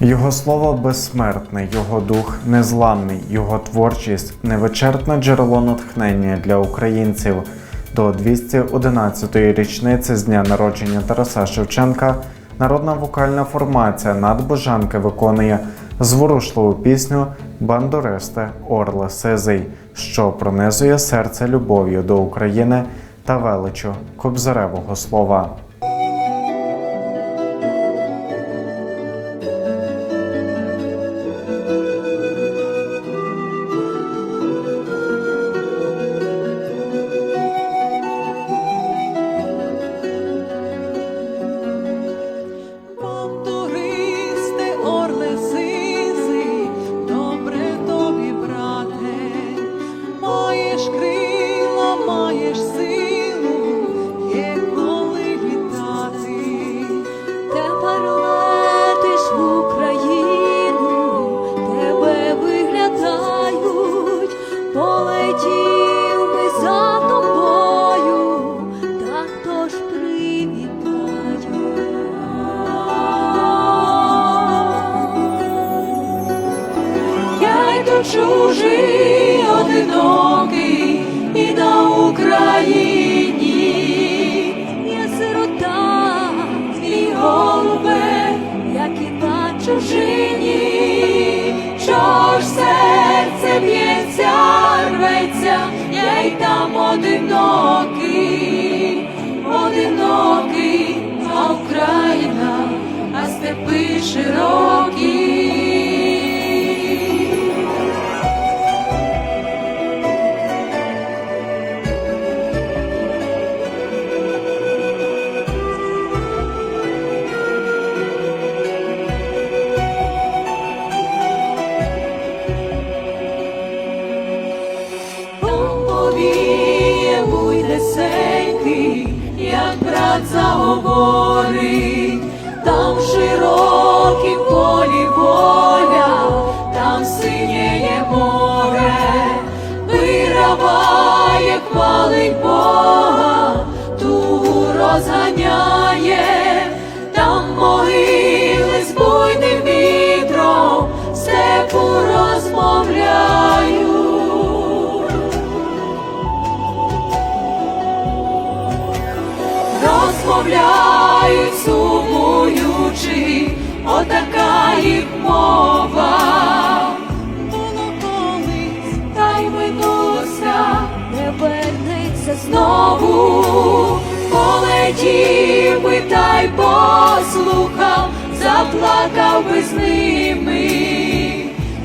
Його слово безсмертне, його дух незламний, його творчість невичерпне джерело натхнення для українців. До 211-ї річниці з дня народження Тараса Шевченка народна вокальна формація надбожанки виконує зворушливу пісню Бандуристи Орла Сизий, що пронизує серце любов'ю до України та величу Кобзаревого слова. Чужий, одинокий, і на Україні. Буйнесенький, як брат заговорить, сумуючи, отака їх мова. Було колись, та й минулося, не вернеться знову. Полетів би та й послухав, заплакав би з ними,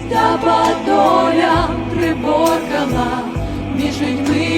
та доля приборкала між людьми